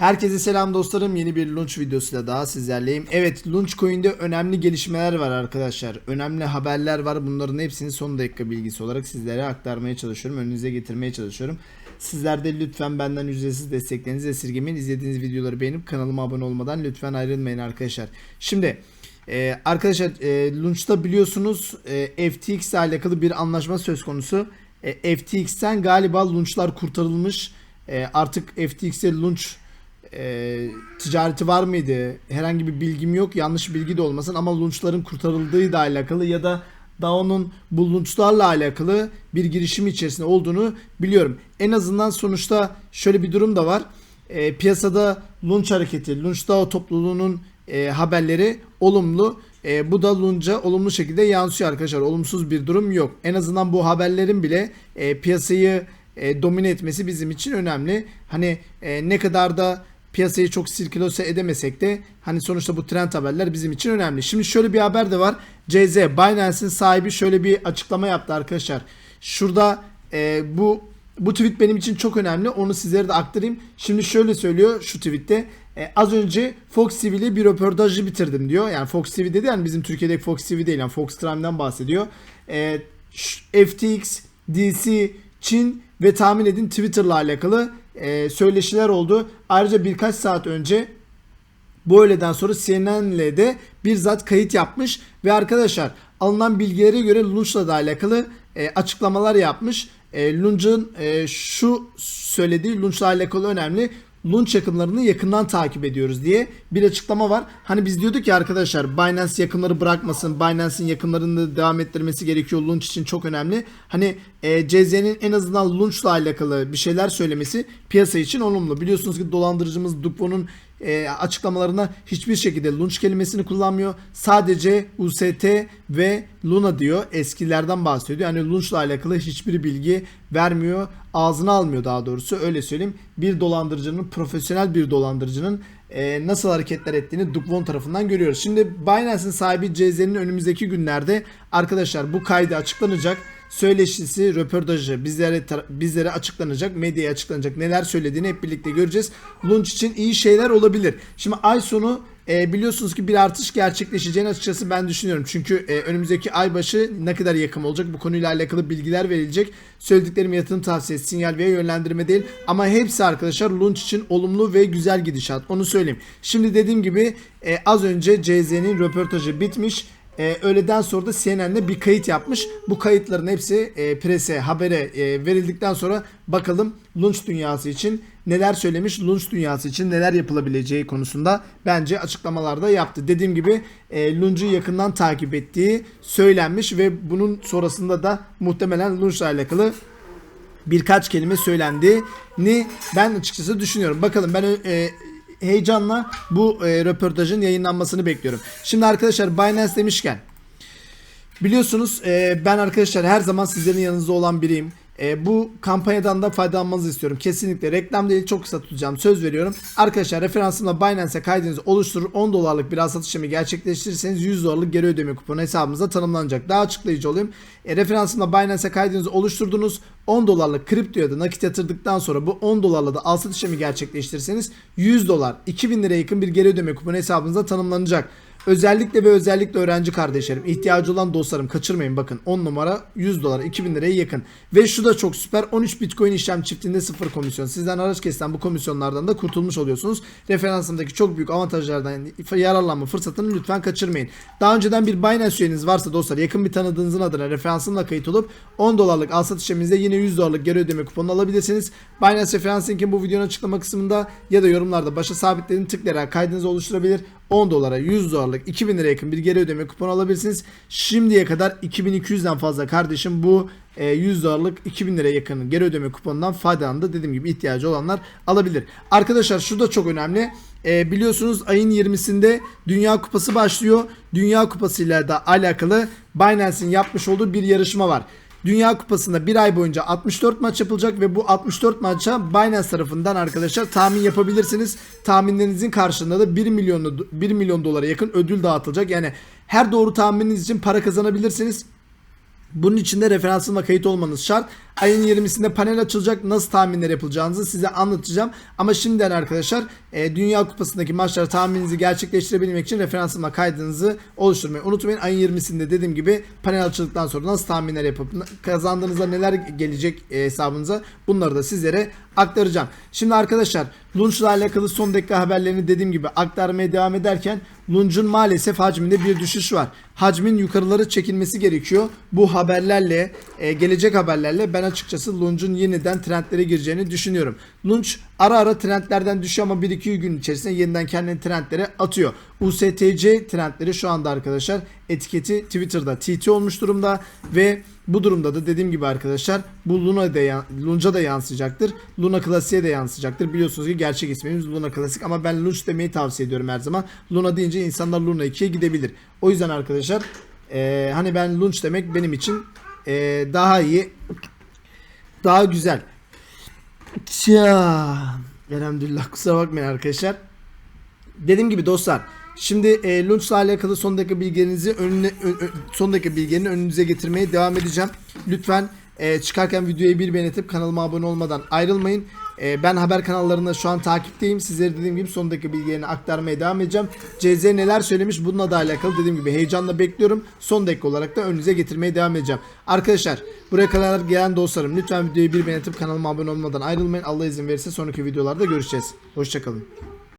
Herkese selam dostlarım. Yeni bir Launch videosuyla daha sizlerleyim. Evet Launch Coin'de önemli gelişmeler var arkadaşlar. Önemli haberler var. Bunların hepsini son dakika bilgisi olarak sizlere aktarmaya çalışıyorum. Önünüze getirmeye çalışıyorum. Sizler de lütfen benden ücretsiz desteklerinizi esirgemeyin. İzlediğiniz videoları beğenip kanalıma abone olmadan lütfen ayrılmayın arkadaşlar. Şimdi e, arkadaşlar e, Launch'ta biliyorsunuz e, FTX ile alakalı bir anlaşma söz konusu. E, FTX'ten galiba Launch'lar kurtarılmış. E, artık FTX'e Launch e, ticareti var mıydı? Herhangi bir bilgim yok. Yanlış bilgi de olmasın ama launchların kurtarıldığı da alakalı ya da DAO'nun bu launchlarla alakalı bir girişim içerisinde olduğunu biliyorum. En azından sonuçta şöyle bir durum da var. E, piyasada launch hareketi, launch DAO topluluğunun e, haberleri olumlu. E, bu da Lunch'a olumlu şekilde yansıyor arkadaşlar. Olumsuz bir durum yok. En azından bu haberlerin bile e, piyasayı e, domine etmesi bizim için önemli. Hani e, ne kadar da piyasayı çok sirkülose edemesek de hani sonuçta bu trend haberler bizim için önemli. Şimdi şöyle bir haber de var. CZ Binance'in sahibi şöyle bir açıklama yaptı arkadaşlar. Şurada e, bu bu tweet benim için çok önemli. Onu sizlere de aktarayım. Şimdi şöyle söylüyor şu tweette. E, az önce Fox TV ile bir röportajı bitirdim diyor. Yani Fox TV dedi yani bizim Türkiye'deki Fox TV değil. Yani Fox Prime'den bahsediyor. E, FTX, DC, Çin ve tahmin edin Twitter'la alakalı e, söyleşiler oldu. Ayrıca birkaç saat önce bu öğleden sonra CNN'le de bizzat kayıt yapmış ve arkadaşlar alınan bilgilere göre Lunch'la da alakalı e, açıklamalar yapmış. E, Lunch'un e, şu söylediği Lunch'la alakalı önemli. Lunch yakınlarını yakından takip ediyoruz diye bir açıklama var. Hani biz diyorduk ya arkadaşlar Binance yakınları bırakmasın. Binance'in yakınlarını devam ettirmesi gerekiyor. Lunch için çok önemli. Hani e, CZ'nin en azından Lunch'la alakalı bir şeyler söylemesi piyasa için olumlu. Biliyorsunuz ki dolandırıcımız Dukvo'nun e, açıklamalarına hiçbir şekilde Lunch kelimesini kullanmıyor. Sadece UST ve Luna diyor. Eskilerden bahsediyor. Yani Lunch'la alakalı hiçbir bilgi vermiyor. Ağzına almıyor daha doğrusu öyle söyleyeyim. Bir dolandırıcının, profesyonel bir dolandırıcının e, nasıl hareketler ettiğini Dukvon tarafından görüyoruz. Şimdi Binance'in sahibi CZ'nin önümüzdeki günlerde arkadaşlar bu kaydı açıklanacak söyleşisi, röportajı bizlere bizlere açıklanacak, medyaya açıklanacak. Neler söylediğini hep birlikte göreceğiz. Launch için iyi şeyler olabilir. Şimdi ay sonu e, biliyorsunuz ki bir artış gerçekleşeceğini açıkçası ben düşünüyorum. Çünkü e, önümüzdeki ay başı ne kadar yakın olacak bu konuyla alakalı bilgiler verilecek. Söylediklerim yatırım tavsiyesi, sinyal veya yönlendirme değil. Ama hepsi arkadaşlar launch için olumlu ve güzel gidişat. Onu söyleyeyim. Şimdi dediğim gibi e, az önce CZ'nin röportajı bitmiş. Ee, öğleden sonra da CNN'de bir kayıt yapmış. Bu kayıtların hepsi e, prese, habere e, verildikten sonra bakalım Lunch dünyası için neler söylemiş, Lunch dünyası için neler yapılabileceği konusunda bence açıklamalarda yaptı. Dediğim gibi e, Lunch'u yakından takip ettiği söylenmiş ve bunun sonrasında da muhtemelen Lunch'la alakalı birkaç kelime söylendiğini ben açıkçası düşünüyorum. Bakalım ben e, heyecanla bu e, röportajın yayınlanmasını bekliyorum. Şimdi arkadaşlar Binance demişken biliyorsunuz e, ben arkadaşlar her zaman sizlerin yanınızda olan biriyim. E, bu kampanyadan da faydalanmanızı istiyorum. Kesinlikle reklam değil çok kısa tutacağım. Söz veriyorum. Arkadaşlar referansımla Binance'e kaydınızı oluşturur. 10 dolarlık bir satış işlemi gerçekleştirirseniz 100 dolarlık geri ödeme kuponu hesabınıza tanımlanacak. Daha açıklayıcı olayım. E, referansımla Binance'e kaydınızı oluşturdunuz. 10 dolarlık kripto ya da nakit yatırdıktan sonra bu 10 dolarla da al satış işlemi gerçekleştirirseniz 100 dolar 2000 liraya yakın bir geri ödeme kuponu hesabınıza tanımlanacak. Özellikle ve özellikle öğrenci kardeşlerim, ihtiyacı olan dostlarım kaçırmayın bakın 10 numara 100 dolar 2000 liraya yakın. Ve şu da çok süper 13 bitcoin işlem çiftinde sıfır komisyon. Sizden araç kesilen bu komisyonlardan da kurtulmuş oluyorsunuz. Referansımdaki çok büyük avantajlardan yararlanma fırsatını lütfen kaçırmayın. Daha önceden bir Binance üyeniz varsa dostlar yakın bir tanıdığınızın adına referansımla kayıt olup 10 dolarlık al satış işleminizde yine 100 dolarlık geri ödeme kuponu alabilirsiniz. Binance referans linki bu videonun açıklama kısmında ya da yorumlarda başa sabitlerini tıklayarak kaydınızı oluşturabilir. 10 dolara 100 dolarlık 2000 liraya yakın bir geri ödeme kuponu alabilirsiniz. Şimdiye kadar 2200'den fazla kardeşim bu e, 100 dolarlık 2000 liraya yakın geri ödeme kuponundan faydalandı. Dediğim gibi ihtiyacı olanlar alabilir. Arkadaşlar şu da çok önemli. E, biliyorsunuz ayın 20'sinde Dünya Kupası başlıyor. Dünya Kupası ile de alakalı Binance'in yapmış olduğu bir yarışma var. Dünya Kupası'nda bir ay boyunca 64 maç yapılacak ve bu 64 maça Binance tarafından arkadaşlar tahmin yapabilirsiniz. Tahminlerinizin karşılığında da 1 milyon 1 milyon dolara yakın ödül dağıtılacak. Yani her doğru tahmininiz için para kazanabilirsiniz. Bunun için de referansımla kayıt olmanız şart. Ayın 20'sinde panel açılacak. Nasıl tahminler yapılacağınızı size anlatacağım. Ama şimdiden arkadaşlar e, Dünya Kupası'ndaki maçlara tahmininizi gerçekleştirebilmek için referansıma kaydınızı oluşturmayı unutmayın. Ayın 20'sinde dediğim gibi panel açıldıktan sonra nasıl tahminler yapıp kazandığınızda neler gelecek e, hesabınıza bunları da sizlere aktaracağım. Şimdi arkadaşlar Lunch'la alakalı son dakika haberlerini dediğim gibi aktarmaya devam ederken Lunch'un maalesef hacminde bir düşüş var. Hacmin yukarıları çekilmesi gerekiyor. Bu haberlerle, e, gelecek haberlerle ben açıkçası Lunch'un yeniden trendlere gireceğini düşünüyorum. Lunch ara ara trendlerden düşüyor ama 1-2 gün içerisinde yeniden kendini trendlere atıyor. USTC trendleri şu anda arkadaşlar etiketi Twitter'da TT olmuş durumda ve bu durumda da dediğim gibi arkadaşlar bu Luna da yan- Lunch'a da yansıyacaktır. Luna Classic'e de yansıyacaktır. Biliyorsunuz ki gerçek ismimiz Luna Classic ama ben Lunch demeyi tavsiye ediyorum her zaman. Luna deyince insanlar Luna 2'ye gidebilir. O yüzden arkadaşlar eee, hani ben Lunch demek benim için eee, daha iyi daha güzel. Ya, elhamdülillah kusura bakmayın arkadaşlar. Dediğim gibi dostlar şimdi e, Lunch'la alakalı son dakika bilgilerinizi önüne ö- ö- son dakika bilgilerini önünüze getirmeye devam edeceğim. Lütfen e, çıkarken videoyu bir beğenip kanalıma abone olmadan ayrılmayın. E, ben haber kanallarında şu an takipteyim. Sizlere dediğim gibi son dakika bilgilerini aktarmaya devam edeceğim. CZ neler söylemiş bununla da alakalı dediğim gibi heyecanla bekliyorum. Son dakika olarak da önünüze getirmeye devam edeceğim. Arkadaşlar buraya kadar gelen dostlarım lütfen videoyu bir beğenip kanalıma abone olmadan ayrılmayın. Allah izin verirse sonraki videolarda görüşeceğiz. Hoşçakalın.